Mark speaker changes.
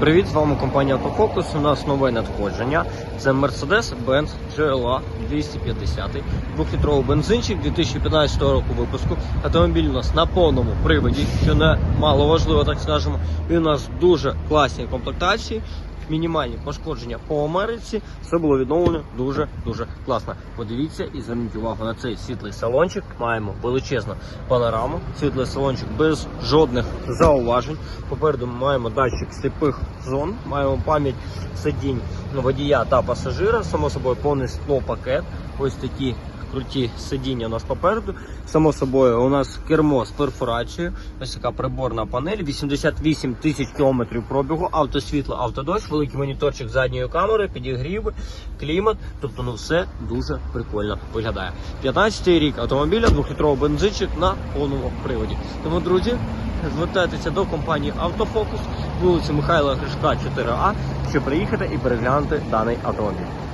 Speaker 1: Привіт, з вами компанія Автофокус. У нас нове надходження. Це Mercedes-Benz GLA 250, двохлітровий бензинчик 2015 року випуску. Автомобіль у нас на повному приводі, що не мало важливо, так скажемо. І у нас дуже класні комплектації. Мінімальні пошкодження по Америці. Все було відновлено дуже дуже класно. Подивіться і зверніть увагу на цей світлий салончик. Маємо величезну панораму. Світлий салончик без жодних зауважень. Попереду ми маємо датчик сліпих зон, маємо пам'ять сидінь водія та пасажира. Само собою повний склопакет. Ось такі круті сидіння у нас попереду. Само собою, у нас кермо з перфорацією. Ось така приборна панель, 88 тисяч кілометрів пробігу, автосвітло, автодощ, великий моніторчик задньої камери, підігрів, клімат. Тобто, ну все дуже прикольно виглядає. 15-й рік автомобіля, двохлітровий бензинчик на повному приводі. Тому, друзі, звертайтеся до компанії Автофокус, вулиці Михайла Гришка, 4А, щоб приїхати і переглянути даний автомобіль.